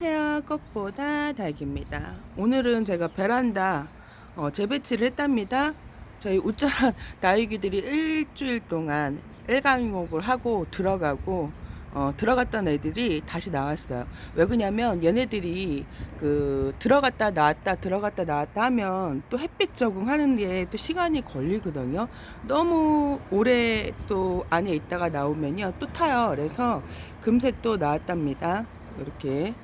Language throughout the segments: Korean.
안녕하세요. 꽃보다 닭입니다. 오늘은 제가 베란다 어, 재배치를 했답니다. 저희 우짜란 나이기들이 일주일 동안 일광욕을 하고 들어가고 어, 들어갔던 애들이 다시 나왔어요. 왜 그러냐면 얘네들이 그 들어갔다 나왔다 들어갔다 나왔다 하면 또 햇빛 적응하는 게 또 시간이 걸리거든요. 너무 오래 또 안에 있다가 나오면요 또 타요. 그래서 금세 또 나왔답니다. 이렇게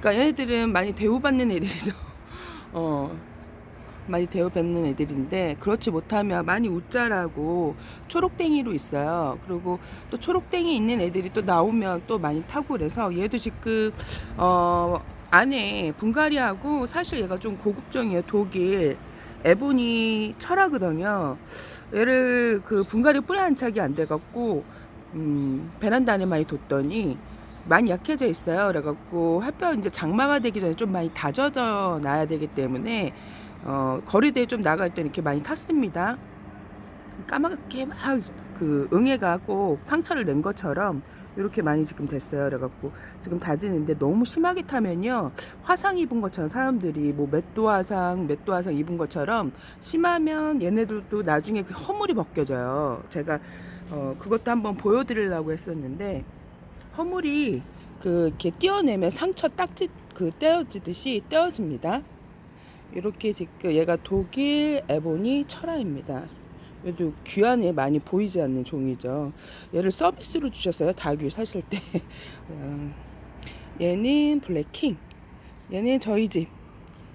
그러니까 얘네들은 많이 대우받는 애들이죠. 어, 많이 대우받는 애들인데 그렇지 못하면 많이 웃자라고 초록땡이로 있어요. 그리고 또 초록땡이 있는 애들이 또 나오면 또 많이 타고 그래서 얘도 지금 어, 안에 분갈이하고 사실 얘가 좀 고급종이에요. 독일 에보니 철하거든요. 얘를 그 분갈이 뿌리 안착이 안 돼갖고 음, 베란다 안에 많이 뒀더니 많이 약해져 있어요. 그래갖고 햇볕 이제 장마가 되기 전에 좀 많이 다져져 놔야 되기 때문에 어, 거리대에 좀 나갈 때 이렇게 많이 탔습니다. 까맣게 막 그 응애가 꼭 상처를 낸 것처럼 이렇게 많이 지금 됐어요. 그래갖고 지금 다지는데 너무 심하게 타면요 화상 입은 것처럼 사람들이 뭐 맷도 화상, 맷도 화상 입은 것처럼 심하면 얘네들도 나중에 그 허물이 벗겨져요. 제가 어, 그것도 한번 보여드리려고 했었는데 허물이 그 이렇게 떼어내면 상처 딱지 그 떼어지듯이 떼어집니다. 이렇게 지금 얘가 독일 에보니 철화입니다. 얘도 귀한에 많이 보이지 않는 종이죠. 얘를 서비스로 주셨어요. 닭을 사실 때. 어, 얘는 블랙킹. 얘는 저희 집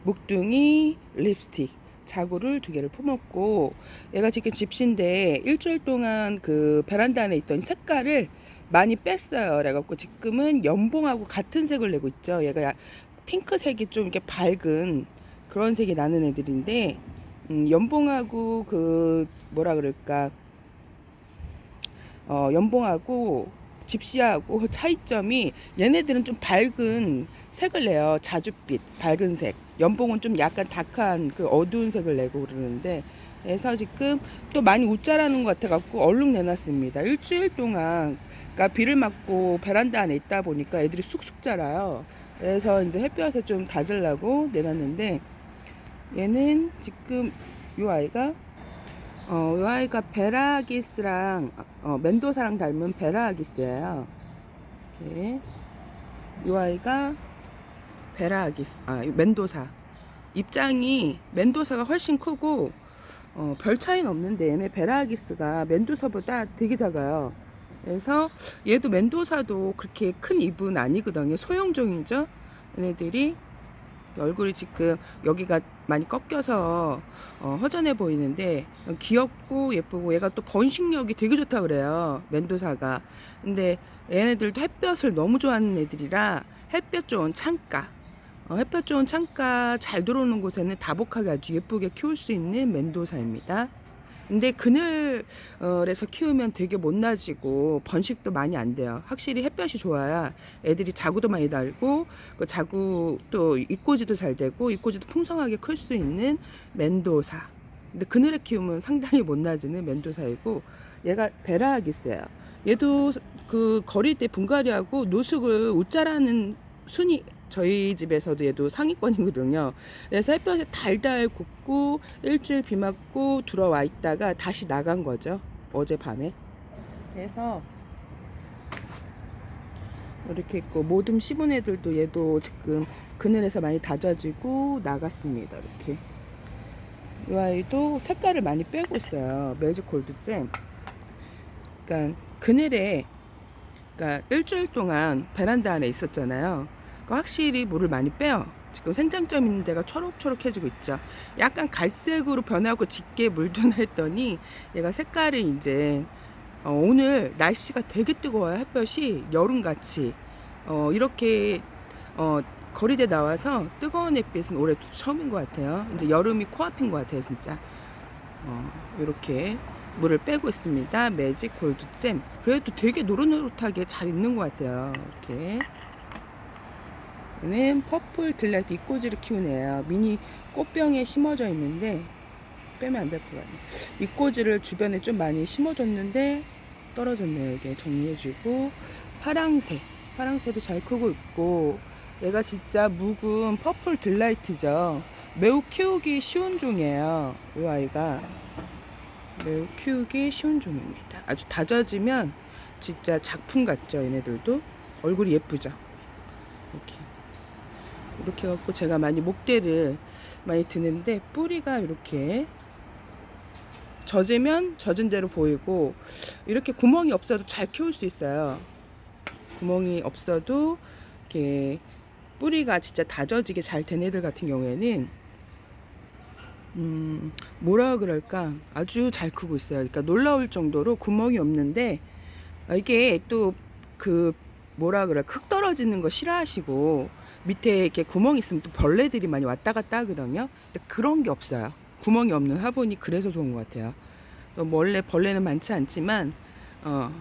묵둥이 립스틱. 자구를 두 개를 품었고 얘가 지금 집신데 일주일 동안 그 베란다 안에 있던 색깔을 많이 뺐어요. 그래갖고 지금은 연봉하고 같은 색을 내고 있죠. 얘가 야- 핑크색이 좀 이렇게 밝은 그런 색이 나는 애들인데 음, 연봉하고 그 뭐라 그럴까 어, 연봉하고 집시하고 차이점이 얘네들은 좀 밝은 색을 내요. 자줏빛, 밝은 색. 연봉은 좀 약간 다크한 그 어두운 색을 내고 그러는데 그래서 지금 또 많이 웃자라는 것 같아갖고 얼룩 내놨습니다. 일주일 동안 그러니까 비를 맞고 베란다 안에 있다 보니까 애들이 쑥쑥 자라요. 그래서 이제 햇볕에 좀 다질라고 내놨는데 얘는 지금 요 아이가 어, 요 아이가 베라기스랑 어, 멘도사랑 닮은 베라기스예요. 이렇게 요 아이가 베라기스 아 멘도사 입장이 멘도사가 훨씬 크고 어, 별 차이는 없는데 얘네 베라기스가 멘도사보다 되게 작아요. 그래서 얘도 멘도사도 그렇게 큰 입은 아니거든요. 소형종이죠. 얘네들이 얼굴이 지금 여기가 많이 꺾여서 어, 허전해 보이는데 귀엽고 예쁘고 얘가 또 번식력이 되게 좋다 그래요 멘도사가 근데 얘네들도 햇볕을 너무 좋아하는 애들이라 햇볕 좋은 창가 어, 햇볕 좋은 창가 잘 들어오는 곳에는 다복하게 아주 예쁘게 키울 수 있는 멘도사입니다 근데 그늘에서 키우면 되게 못나지고 번식도 많이 안 돼요. 확실히 햇볕이 좋아야 애들이 자구도 많이 달고 그 자구 또 입꼬지도 잘 되고 입꼬지도 풍성하게 클 수 있는 멘도사. 근데 그늘에 키우면 상당히 못나지는 멘도사이고 얘가 베라하기스예요. 얘도 그 거리대 분갈이하고 노숙을 웃자라는 순이 저희 집에서도 얘도 상위권이거든요. 그래서 햇볕에 달달 굽고 일주일 비 맞고 들어와 있다가 다시 나간 거죠. 어제 밤에. 그래서 이렇게 있고 모듬 씹은 애들도 얘도 지금 그늘에서 많이 다져지고 나갔습니다. 이렇게. 이 아이도 색깔을 많이 빼고 있어요. 매직 골드잼. 그러니까 그늘에 그러니까 일주일 동안 베란다 안에 있었잖아요. 그러니까 확실히 물을 많이 빼요. 지금 생장점 있는 데가 초록초록해지고 있죠. 약간 갈색으로 변하고 짙게 물드나 했더니 얘가 색깔이 이제 어, 오늘 날씨가 되게 뜨거워요. 햇볕이 여름같이 어, 이렇게 어, 거리대 나와서 뜨거운 햇빛은 올해 처음인 것 같아요. 이제 여름이 코앞인 것 같아요, 진짜. 어, 이렇게 물을 빼고 있습니다. 매직 골드잼. 그래도 되게 노릇노릇하게 잘 있는 것 같아요. 이렇게. 얘는 퍼플 딜라이트 이꼬지를 키우는 애야. 미니 꽃병에 심어져 있는데 빼면 안 될 것 같네. 이꼬지를 주변에 좀 많이 심어줬는데 떨어졌네요. 이게 정리해주고 파랑색. 파랑새도 잘 크고 있고 얘가 진짜 묵은 퍼플 딜라이트죠. 매우 키우기 쉬운 종이에요. 이 아이가 매우 키우기 쉬운 종입니다. 아주 다져지면 진짜 작품 같죠. 얘네들도 얼굴이 예쁘죠. 이렇게 이렇게 갖고 제가 많이 목대를 많이 드는데 뿌리가 이렇게 젖으면 젖은 대로 보이고 이렇게 구멍이 없어도 잘 키울 수 있어요. 구멍이 없어도 이렇게 뿌리가 진짜 다져지게 잘 된 애들 같은 경우에는 음 뭐라 그럴까 아주 잘 크고 있어요. 그러니까 놀라울 정도로 구멍이 없는데 아, 이게 또 그 뭐라 그래 흙 떨어지는 거 싫어하시고 밑에 이렇게 구멍 있으면 또 벌레들이 많이 왔다 갔다 하거든요. 근데 그런 게 없어요. 구멍이 없는 화분이 그래서 좋은 것 같아요. 또 원래 벌레는 많지 않지만 어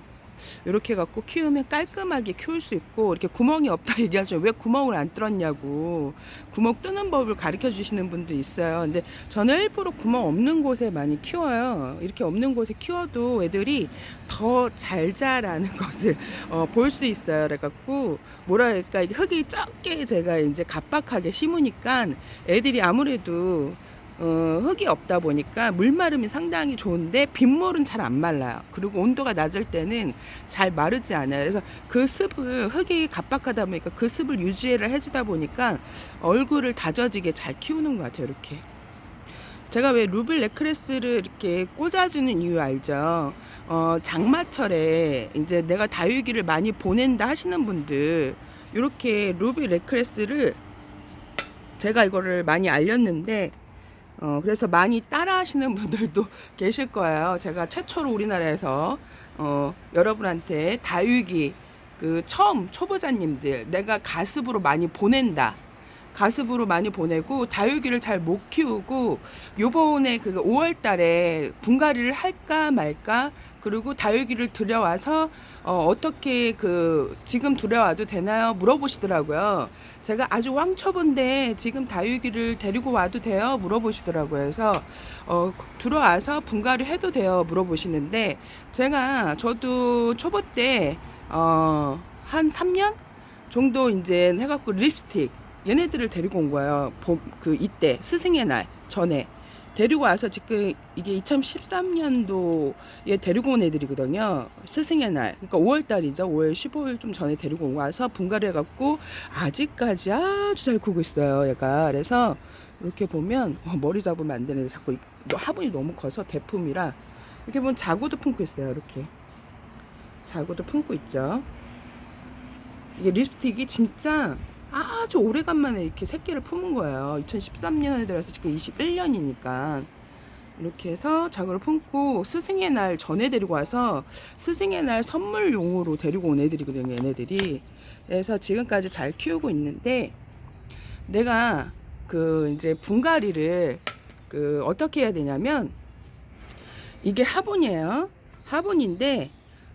이렇게 갖고 키우면 깔끔하게 키울 수 있고 이렇게 구멍이 없다 얘기하죠. 왜 구멍을 안 뚫었냐고 구멍 뜨는 법을 가르쳐 주시는 분도 있어요. 근데 저는 일부러 구멍 없는 곳에 많이 키워요. 이렇게 없는 곳에 키워도 애들이 더 잘 자라는 것을 어, 볼 수 있어요. 그래갖고 이게 흙이 적게 제가 이제 갑박하게 심으니까 애들이 아무래도 어, 흙이 없다 보니까 물마름이 상당히 좋은데 빗물은 잘 안 말라요. 그리고 온도가 낮을 때는 잘 마르지 않아요. 그래서 그 습을 흙이 갑박하다 보니까 그 습을 유지를 해주다 보니까 얼굴을 다져지게 잘 키우는 것 같아요. 이렇게. 제가 왜 루빌 레크레스를 이렇게 꽂아주는 이유 알죠? 어, 장마철에 이제 내가 다육이를 많이 보낸다 하시는 분들 이렇게 루빌 레크레스를 제가 이거를 많이 알렸는데 어, 그래서 많이 따라 하시는 분들도 계실 거예요. 제가 최초로 우리나라에서 어, 여러분한테 다육이 그 처음 초보자님들 내가 가습으로 많이 보낸다. 가습으로 많이 보내고 다육이를 잘 못 키우고 요번에 그 5월 달에 분갈이를 할까 말까 그리고 다육이를 들여와서 어, 어떻게 그 지금 들여와도 되나요 물어보시더라고요. 제가 아주 왕초보인데 지금 다육이를 데리고 와도 돼요 물어보시더라고요. 그래서 어, 들어와서 분갈이 해도 돼요 물어보시는데 제가 저도 초보 때 어, 한 3년 정도 이제 해갖고 립스틱 얘네들을 데리고 온 거예요. 봄, 그 이때 스승의 날 전에 데리고 와서 지금 이게 2013년도에 데리고 온 애들이거든요. 스승의 날. 그러니까 5월 달이죠. 5월 15일 좀 전에 데리고 온 와서 분갈이 해갖고 아직까지 아주 잘 크고 있어요. 얘가. 그래서 이렇게 보면 어, 머리 잡으면 안 되는데 자꾸 화분이 너무 커서 대품이라 이렇게 보면 자구도 품고 있어요. 이렇게. 자구도 품고 있죠. 이게 립스틱이 진짜 아주 오래간만에 이렇게 새끼를 품은 거예요. 2013년에 들어서 지금 21년이니까. 이렇게 해서 자구를 품고 스승의 날 전에 데리고 와서 스승의 날 선물용으로 데리고 온 애들이거든요, 얘네들이. 그래서 지금까지 잘 키우고 있는데 내가 그 이제 분갈이를 그 어떻게 해야 되냐면 이게 화분이에요. 화분인데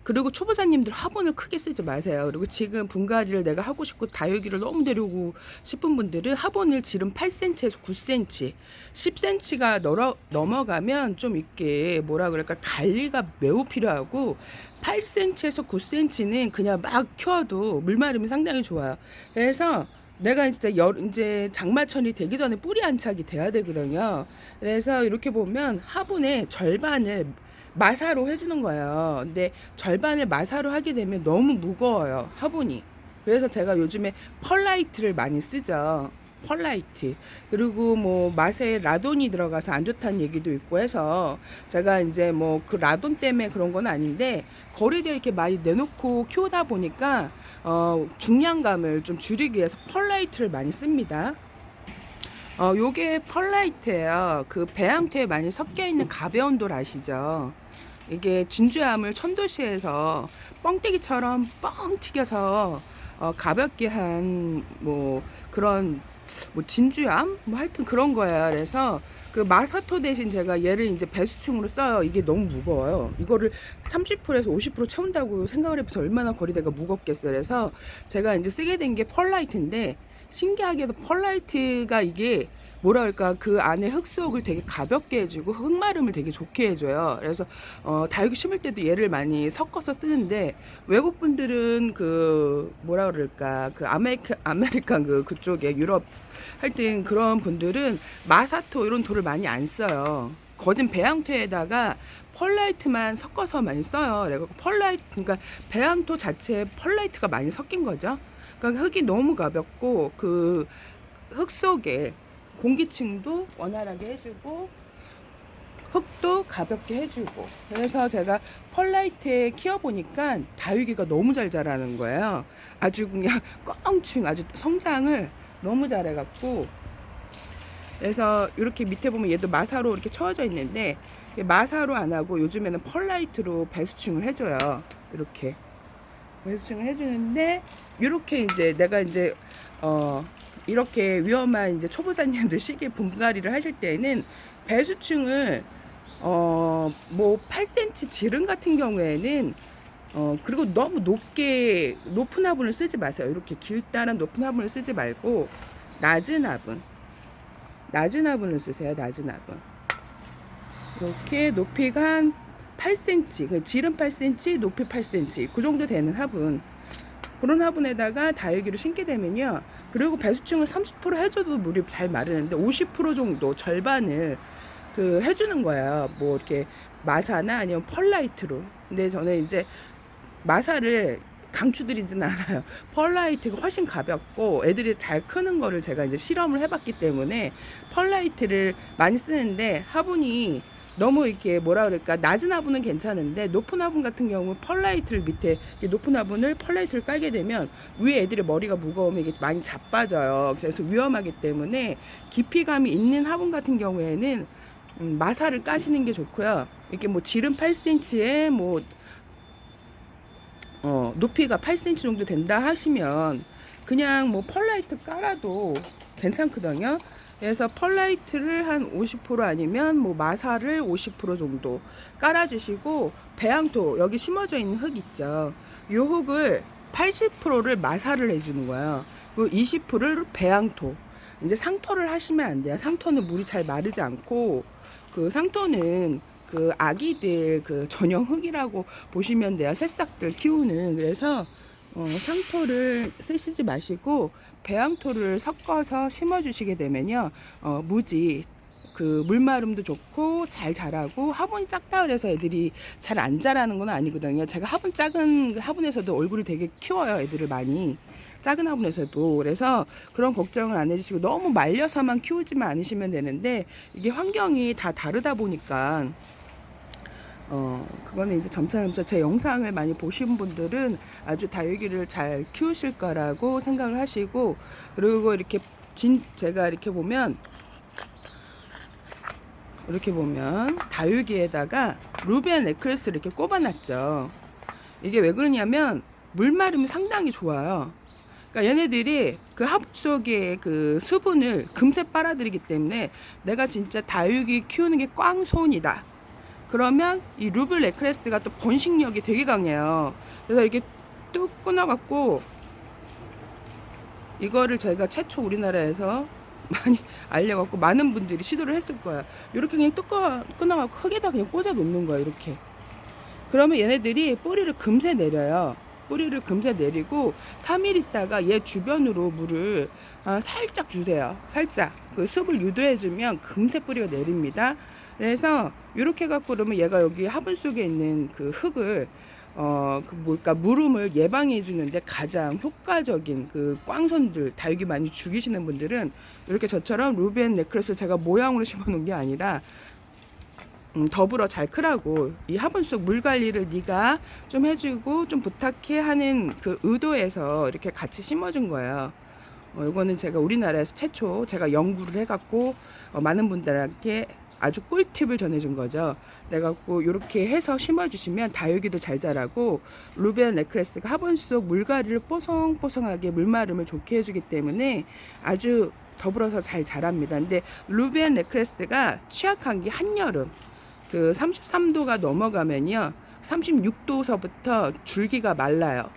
그리고 초보자님들 화분을 크게 쓰지 마세요. 그리고 지금 분갈이를 내가 하고 싶고 다육이를 너무 데리고 싶은 분들은 화분을 지름 8cm에서 9cm, 10cm가 넘어, 넘어가면 좀 이렇게 뭐라 그럴까 관리가 매우 필요하고 8cm에서 9cm는 그냥 막 키워도 물마름이 상당히 좋아요. 그래서 내가 진짜 여, 이제 장마철이 되기 전에 뿌리 안착이 돼야 되거든요. 그래서 이렇게 보면 화분의 절반을 마사로 해주는 거예요. 근데 절반을 마사로 하게 되면 너무 무거워요. 화분이. 그래서 제가 요즘에 펄라이트를 많이 쓰죠. 펄라이트. 그리고 뭐 맛에 라돈이 들어가서 안 좋다는 얘기도 있고 해서 제가 이제 뭐 그 라돈 때문에 그런 건 아닌데 거리대 이렇게 많이 내놓고 키우다 보니까 어 중량감을 좀 줄이기 위해서 펄라이트를 많이 씁니다. 어 요게 펄라이트예요. 그 배양토에 많이 섞여 있는 가벼운 돌 아시죠? 이게 진주암을 천도시에서 뻥튀기처럼 뻥 튀겨서 어, 가볍게 한 뭐 그런 뭐 진주암 뭐 하여튼 그런 거야. 그래서 그 마사토 대신 제가 얘를 이제 배수충으로 써요. 이게 너무 무거워요. 이거를 30%에서 50% 채운다고 생각을 해보세요. 얼마나 거리대가 무겁겠어요. 그래서 제가 이제 쓰게 된 게 펄라이트인데 신기하게도 펄라이트가 이게 뭐라 할까 그 안에 흙 속을 되게 가볍게 해주고 흙마름을 되게 좋게 해줘요. 그래서 어, 다육이 심을 때도 얘를 많이 섞어서 쓰는데 외국 분들은 그 뭐라 그럴까 그 아메리카 아메리칸 그 그쪽에 유럽 하여튼 그런 분들은 마사토 이런 돌을 많이 안 써요. 거진 배양토에다가 펄라이트만 섞어서 많이 써요. 그래서 펄라이트 그러니까 배양토 자체에 펄라이트가 많이 섞인 거죠. 그러니까 흙이 너무 가볍고 그 흙 속에 공기층도 원활하게 해주고 흙도 가볍게 해주고. 그래서 제가 펄라이트에 키워보니까 다육이가 너무 잘 자라는 거예요. 아주 그냥 껑충 아주 성장을 너무 잘해갖고. 그래서 이렇게 밑에 보면 얘도 마사로 이렇게 쳐져 있는데 마사로 안 하고 요즘에는 펄라이트로 배수층을 해줘요. 이렇게. 배수층을 해주는데 이렇게 이제 내가 이제 어 이렇게 위험한 이제 초보자님들 시기 분갈이를 하실 때는 배수층을 어 뭐 8cm 지름 같은 경우에는 어 그리고 너무 높게 높은 화분을 쓰지 마세요. 이렇게 길다란 높은 화분을 쓰지 말고 낮은 화분 낮은 화분을 쓰세요. 낮은 화분 이렇게 높이가 한 8cm, 그 지름 8cm, 높이 8cm 그 정도 되는 화분 그런 화분에다가 다육이를 심게 되면요. 그리고 배수층을 30% 해줘도 물이 잘 마르는데 50% 정도 절반을 그 해주는 거예요. 뭐 이렇게 마사나 아니면 펄라이트로. 근데 저는 이제 마사를 강추드리지는 않아요. 펄라이트가 훨씬 가볍고 애들이 잘 크는 거를 제가 이제 실험을 해봤기 때문에 펄라이트를 많이 쓰는데 화분이 너무 이렇게 뭐라 그럴까 낮은 화분은 괜찮은데 높은 화분 같은 경우 펄라이트를 밑에 높은 화분을 펄라이트를 깔게 되면 위에 애들의 머리가 무거우면 이게 많이 자빠져요. 그래서 위험하기 때문에 깊이감이 있는 화분 같은 경우에는 음, 마사를 까시는 게 좋고요. 이렇게 뭐 지름 8cm에 뭐 어, 높이가 8cm 정도 된다 하시면 그냥 뭐 펄라이트 깔아도 괜찮거든요. 그래서 펄라이트를 한 50% 아니면 뭐 마사를 50% 정도 깔아주시고 배양토 여기 심어져 있는 흙 있죠. 이 흙을 80%를 마사를 해주는 거예요. 그리고 20%를 배양토. 이제 상토를 하시면 안 돼요. 상토는 물이 잘 마르지 않고 그 상토는 그 아기들 그 전용 흙이라고 보시면 돼요. 새싹들 키우는 그래서 어, 상토를 쓰시지 마시고 배양토를 섞어서 심어 주시게 되면요. 어, 무지 그 물마름도 좋고 잘 자라고 화분이 작다 그래서 애들이 잘 안 자라는 건 아니거든요. 제가 화분 작은 그 화분에서도 얼굴을 되게 키워요 애들을 많이. 작은 화분에서도. 그래서 그런 걱정을 안 해주시고 너무 말려서만 키우지만 않으시면 되는데 이게 환경이 다 다르다 보니까 어, 그거는 이제 점차점차 제 영상을 많이 보신 분들은 아주 다육이를 잘 키우실 거라고 생각을 하시고, 그리고 이렇게 진, 제가 이렇게 보면, 이렇게 보면, 다육이에다가 루비안 네클레스를 이렇게 꼽아놨죠. 이게 왜 그러냐면, 물마름이 상당히 좋아요. 그러니까 얘네들이 그 화분 속에 그 수분을 금세 빨아들이기 때문에 내가 진짜 다육이 키우는 게 꽝손이다. 그러면 이 루블 네클레스가 또 번식력이 되게 강해요. 그래서 이렇게 뚝 끊어갖고 이거를 저희가 최초 우리나라에서 많이 알려갖고 많은 분들이 시도를 했을 거야. 이렇게 그냥 뚝 끊어- 끊어갖고 흙에다 그냥 꽂아 놓는 거야 이렇게. 그러면 얘네들이 뿌리를 금세 내려요. 뿌리를 금세 내리고 3일 있다가 얘 주변으로 물을 아, 살짝 주세요. 살짝 그 습을 유도해주면 금세 뿌리가 내립니다. 그래서 이렇게 갖고 그러면 얘가 여기 화분 속에 있는 그 흙을 어그 뭘까 물음을 예방해 주는데 가장 효과적인 그 꽝손들 다육이 많이 죽이시는 분들은 이렇게 저처럼 루벤 네클레스 제가 모양으로 심어 놓은 게 아니라 음, 더불어 잘 크라고 이 화분 속 물 관리를 네가 좀 해주고 좀 부탁해 하는 그 의도에서 이렇게 같이 심어준 거예요. 어, 이거는 제가 우리나라에서 최초 제가 연구를 해갖고 어, 많은 분들에게 아주 꿀팁을 전해준 거죠. 그래갖고 이렇게 해서 심어주시면 다육이도 잘 자라고 루벤 레크레스가 화분 속 물갈이를 뽀송뽀송하게 물마름을 좋게 해주기 때문에 아주 더불어서 잘 자랍니다. 근데 루벤 레크레스가 취약한 게 한여름 그 33도가 넘어가면요 36도서부터 줄기가 말라요.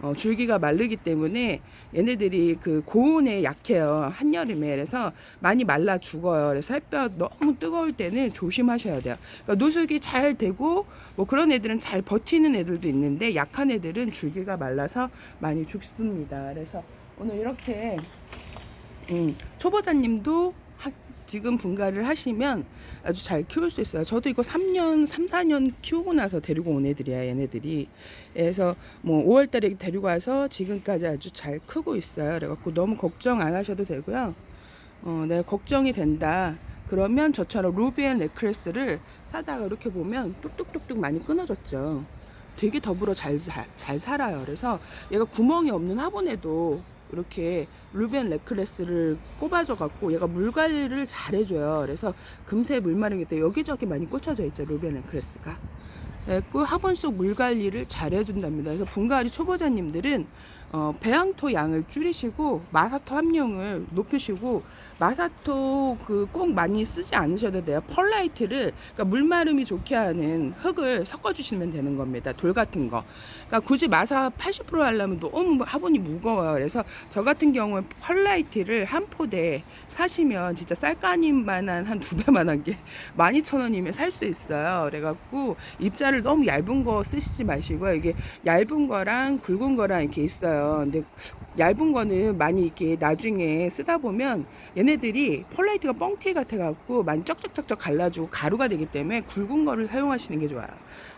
어, 줄기가 마르기 때문에 얘네들이 그 고온에 약해요. 한여름에. 그래서 많이 말라 죽어요. 그래서 햇볕 너무 뜨거울 때는 조심하셔야 돼요. 그러니까 노숙이 잘 되고 뭐 그런 애들은 잘 버티는 애들도 있는데 약한 애들은 줄기가 말라서 많이 죽습니다. 그래서 오늘 이렇게 음, 초보자님도 하- 지금 분갈이를 하시면 아주 잘 키울 수 있어요. 저도 이거 3년, 3, 4년 키우고 나서 데리고 온 애들이야, 얘네들이. 그래서 뭐 5월 달에 데리고 와서 지금까지 아주 잘 크고 있어요. 그래갖고 너무 걱정 안 하셔도 되고요. 어, 내가 걱정이 된다. 그러면 저처럼 루비앤 레크레스를 사다가 이렇게 보면 뚝뚝뚝뚝 많이 끊어졌죠. 되게 더불어 잘, 잘, 잘 살아요. 그래서 얘가 구멍이 없는 화분에도 이렇게 루벤 레클레스를 꼽아줘 갖고 얘가 물 관리를 잘 해줘요. 그래서 금세 물 마르기 때 여기저기 많이 꽂혀져 있죠. 루벤 레클레스가. 그 화분 속물 관리를 잘 해준답니다. 그래서 분갈이 초보자님들은 어, 배양토 양을 줄이시고 마사토 함량을 높이시고 마사토 그 꼭 많이 쓰지 않으셔도 돼요. 펄라이트를 그러니까 물마름이 좋게 하는 흙을 섞어주시면 되는 겁니다. 돌 같은 거. 그러니까 굳이 마사 80% 하려면 너무 화분이 무거워요. 그래서 저 같은 경우는 펄라이트를 한 포대 사시면 진짜 쌀까님만한 한 두 배만한 게 12,000원이면 살 수 있어요. 그래갖고 입자를 너무 얇은 거 쓰시지 마시고요. 이게 얇은 거랑 굵은 거랑 이렇게 있어요. 근데 얇은 거는 많이 이렇게 나중에 쓰다 보면 얘네들이 펄라이트가 뻥튀기 같아갖고 많이 쩍쩍쩍쩍 갈라지고 가루가 되기 때문에 굵은 거를 사용하시는 게 좋아요.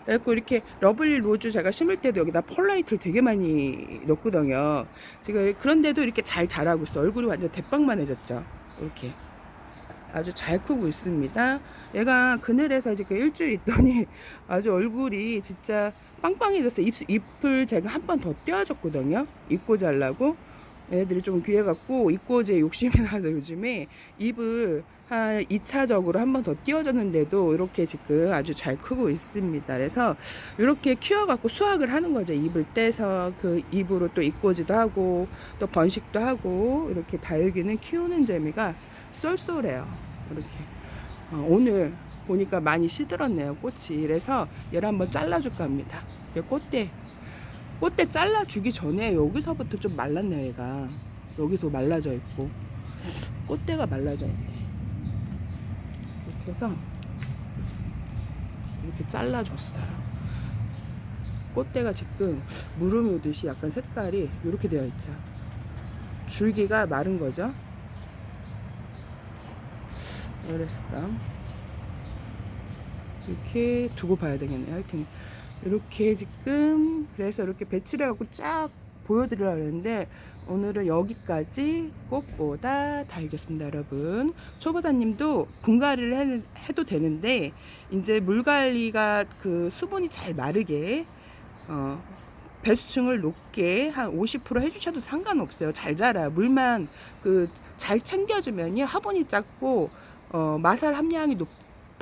그래갖고 이렇게 러블리 로즈 제가 심을 때도 여기다 펄라이트를 되게 많이 넣거든요. 지금 그런데도 이렇게 잘 자라고 있어. 얼굴이 완전 대빵만해졌죠. 이렇게. 아주 잘 크고 있습니다. 얘가 그늘에서 지금 일주일 있더니 아주 얼굴이 진짜 빵빵해졌어요. 입, ip을 제가 한 번 더 떼어줬거든요. 입고 자려고. 얘네들이 좀 귀해 갖고 입고제 욕심이 나서 요즘에 입을 한 2차적으로 한 번 더 띄워줬는데도 이렇게 지금 아주 잘 크고 있습니다. 그래서 이렇게 키워갖고 수확을 하는 거죠. 입을 떼서 그 입으로 또 입고지도 하고 또 번식도 하고 이렇게 다육이는 키우는 재미가 쏠쏠해요. 이렇게 어, 오늘 보니까 많이 시들었네요 꽃이 그래서 얘를 한번 잘라줄까 합니다. 얘 꽃대 꽃대 잘라주기 전에 여기서부터 좀 말랐네요 얘가 여기서 말라져 있고 꽃대가 말라져 있네. 이렇게 해서 이렇게 잘라줬어요. 꽃대가 지금 무릎 오듯이 약간 색깔이 이렇게 되어 있죠. 줄기가 마른 거죠. 왜 그랬을까? 이렇게 두고 봐야 되겠네요. 하여튼 이렇게 지금 그래서 이렇게 배치를 해갖고 쫙 보여드리려고 했는데 오늘은 여기까지 꽃보다 다이겠습니다 여러분 초보자님도 분갈이를 해, 해도 되는데 이제 물 관리가 그 수분이 잘 마르게 어, 배수층을 높게 한 50% 해주셔도 상관없어요. 잘 자라요. 물만 그 잘 챙겨주면요. 화분이 작고 어, 마살 함량이 높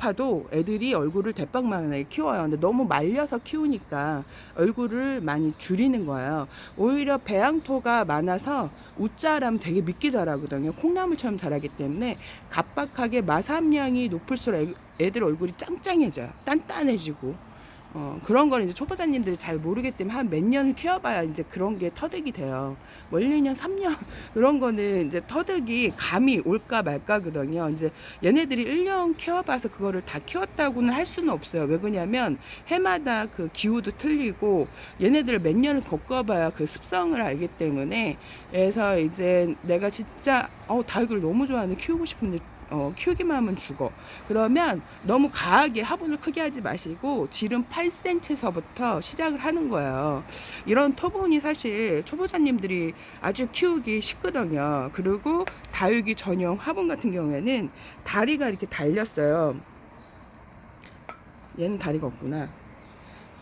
아도 애들이 얼굴을 대빵만하게 키워요. 근데 너무 말려서 키우니까 얼굴을 많이 줄이는 거예요. 오히려 배양토가 많아서 웃자라면 되게 믿기 자라거든요. 콩나물처럼 자라기 때문에 갑박하게 마사 함량이 높을수록 애- 애들 얼굴이 짱짱해져요. 단단해지고. 어, 그런 걸 이제 초보자님들이 잘 모르기 때문에 한 몇 년을 키워봐야 이제 그런 게 터득이 돼요. 뭐 1, 2년, 3년 그런 거는 이제 터득이 감이 올까 말까거든요. 이제 얘네들이 1년 키워봐서 그거를 다 키웠다고는 할 수는 없어요. 왜 그러냐면 해마다 그 기후도 틀리고 얘네들을 몇 년을 겪어봐야 그 습성을 알기 때문에 그래서 이제 내가 진짜 어, 다육을 너무 좋아하는 키우고 싶은데 어, 키우기만 하면 죽어. 그러면 너무 과하게 화분을 크게 하지 마시고 지름 8cm서부터 시작을 하는 거예요. 이런 토분이 사실 초보자님들이 아주 키우기 쉽거든요. 그리고 다육이 전용 화분 같은 경우에는 다리가 이렇게 달렸어요. 얘는 다리가 없구나.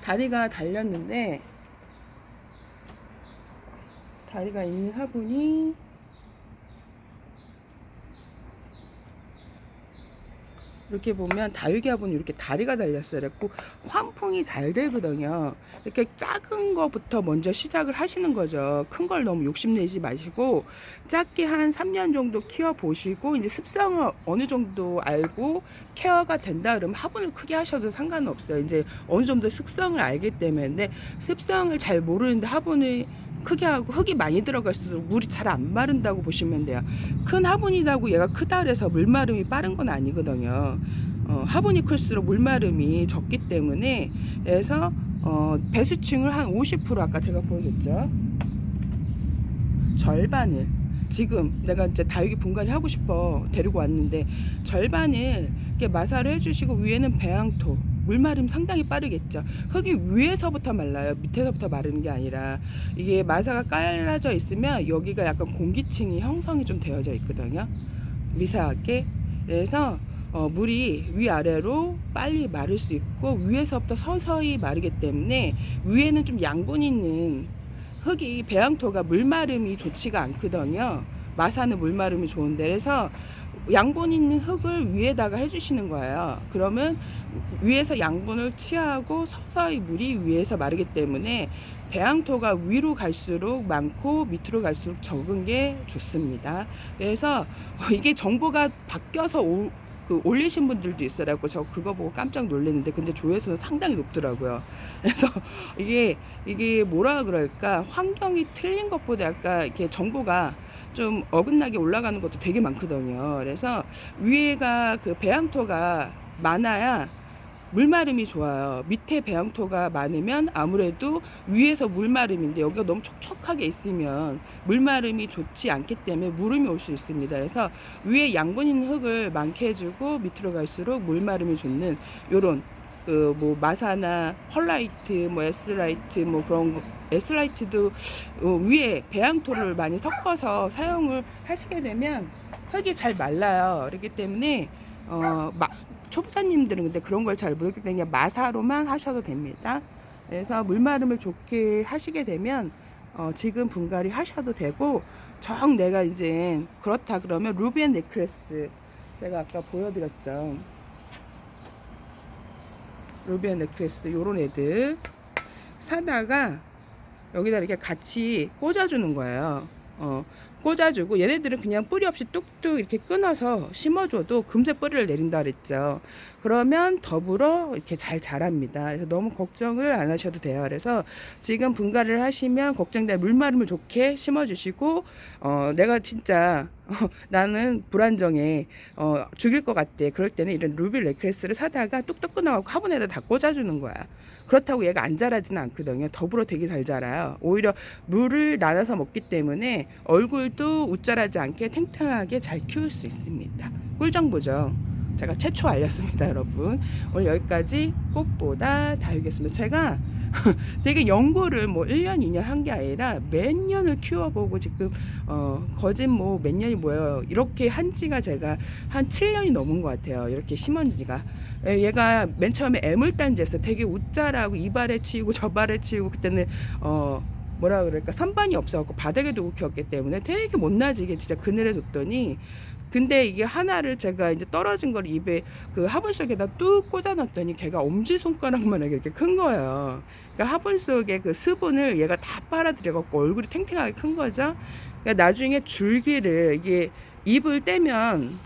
다리가 달렸는데 다리가 있는 화분이 이렇게 보면 화분이 이렇게 다리가 달렸어요. 그래고 환풍이 잘 되거든요. 이렇게 작은 거부터 먼저 시작을 하시는 거죠. 큰 걸 너무 욕심내지 마시고 작게 한 3년 정도 키워 보시고 이제 습성을 어느 정도 알고 케어가 된다 그러면 화분을 크게 하셔도 상관없어요. 이제 어느 정도 습성을 알기 때문에 습성을 잘 모르는데 화분을 크게 하고 흙이 많이 들어갈수록 물이 잘 안 마른다고 보시면 돼요. 큰 화분이라고 얘가 크다 그래서 물 마름이 빠른 건 아니거든요. 어, 화분이 클수록 물 마름이 적기 때문에 그래서 어, 배수층을 한 50% 아까 제가 보여줬죠. 절반을 지금 내가 이제 다육이 분갈이 하고 싶어 데리고 왔는데 절반을 이렇게 마사를 해주시고 위에는 배양토 물마름 상당히 빠르겠죠. 흙이 위에서부터 말라요. 밑에서부터 마르는 게 아니라 이게 마사가 깔라져 있으면 여기가 약간 공기층이 형성이 좀 되어져 있거든요. 미세하게. 그래서 어, 물이 위아래로 빨리 마를 수 있고 위에서부터 서서히 마르기 때문에 위에는 좀 양분 있는 흙이 배양토가 물마름이 좋지가 않거든요. 마사는 물마름이 좋은데 그래서 양분 있는 흙을 위에다가 해주시는 거예요. 그러면 위에서 양분을 취하고 서서히 물이 위에서 마르기 때문에 배양토가 위로 갈수록 많고 밑으로 갈수록 적은 게 좋습니다. 그래서 이게 정보가 바뀌어서 오, 그 올리신 분들도 있어라고 저 그거 보고 깜짝 놀랐는데 근데 조회수는 상당히 높더라고요. 그래서 이게 이게 뭐라 그럴까 환경이 틀린 것보다 약간 이렇게 정보가 좀 어긋나게 올라가는 것도 되게 많거든요. 그래서 위에가 그 배양토가 많아야 물마름이 좋아요. 밑에 배양토가 많으면 아무래도 위에서 물마름인데 여기가 너무 촉촉하게 있으면 물마름이 좋지 않기 때문에 물음이 올 수 있습니다. 그래서 위에 양분 있는 흙을 많게 해주고 밑으로 갈수록 물마름이 좋는 요런 그 뭐 마사나 펄라이트 뭐 에스라이트 뭐 그런 거 에스라이트도 어, 위에 배양토를 많이 섞어서 사용을 하시게 되면 흙이 잘 말라요. 그렇기 때문에 어, 마, 초보자님들은 근데 그런 걸 잘 모르기 때문에 마사로만 하셔도 됩니다. 그래서 물마름을 좋게 하시게 되면 어, 지금 분갈이 하셔도 되고 정 내가 이제 그렇다 그러면 루비앤 넥클래스 제가 아까 보여드렸죠. 루비앤 넥클래스 요런 애들 사다가 여기다 이렇게 같이 꽂아주는 거예요. 어, 꽂아주고 얘네들은 그냥 뿌리 없이 뚝뚝 이렇게 끊어서 심어줘도 금세 뿌리를 내린다 그랬죠. 그러면 더불어 이렇게 잘 자랍니다. 그래서 너무 걱정을 안 하셔도 돼요. 그래서 지금 분갈이를 하시면 걱정돼 물마름을 좋게 심어주시고 어, 내가 진짜 어, 나는 불안정해 어, 죽일 것 같대. 그럴 때는 이런 루비 렉클스를 사다가 뚝뚝 끊어갖고 화분에다 다 꽂아주는 거야. 그렇다고 얘가 안 자라지는 않거든요. 더불어 되게 잘 자라요. 오히려 물을 나눠서 먹기 때문에 얼굴 도 웃자라지 않게 탱탱하게 잘 키울 수 있습니다. 꿀정보죠. 제가 최초 알렸습니다, 여러분. 오늘 여기까지 꽃보다 다육이었습니다. 제가 되게 연구를 뭐 1년, 2년 한 게 아니라 몇 년을 키워보고 지금, 어, 거짓 뭐몇 년이 뭐예요. 이렇게 한 지가 제가 한 7년이 넘은 것 같아요. 이렇게 심은 지가. 예, 얘가 맨 처음에 애물단지에서 되게 웃자라고 이발에 치이고 저발에 치이고 그때는, 어, 뭐라 그럴까 선반이 없어갖고 바닥에 두고 키웠기 때문에 되게 못나지게 진짜 그늘에 뒀더니 근데 이게 하나를 제가 이제 떨어진 걸 입에 그 화분 속에다 뚝 꽂아놨더니 걔가 엄지 손가락만하게 이렇게 큰 거예요. 그러니까 화분 속에 그 수분을 얘가 다 빨아들여갖고 얼굴이 탱탱하게 큰 거죠. 그러니까 나중에 줄기를 이게 입을 떼면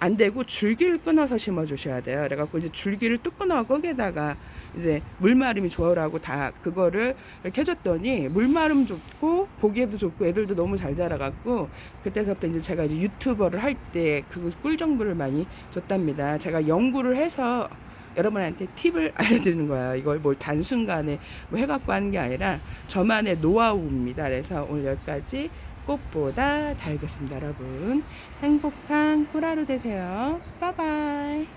안 되고 줄기를 끊어서 심어 주셔야 돼요. 그래갖고 이제 줄기를 뚝 끊어 거기에다가 이제 물마름이 좋으라고 다 그거를 이렇게 해줬더니 물마름 좋고 보기에도 좋고 애들도 너무 잘 자라갖고 그때서부터 이제 제가 이제 유튜버를 할 때 그 꿀 정보를 많이 줬답니다. 제가 연구를 해서 여러분한테 팁을 알려드리는 거예요. 이걸 뭘 단순간에 뭐 해갖고 하는 게 아니라 저만의 노하우입니다. 그래서 오늘 여기까지 꽃보다 달겠습니다, 여러분. 행복한 꿀하루 되세요. 빠바이.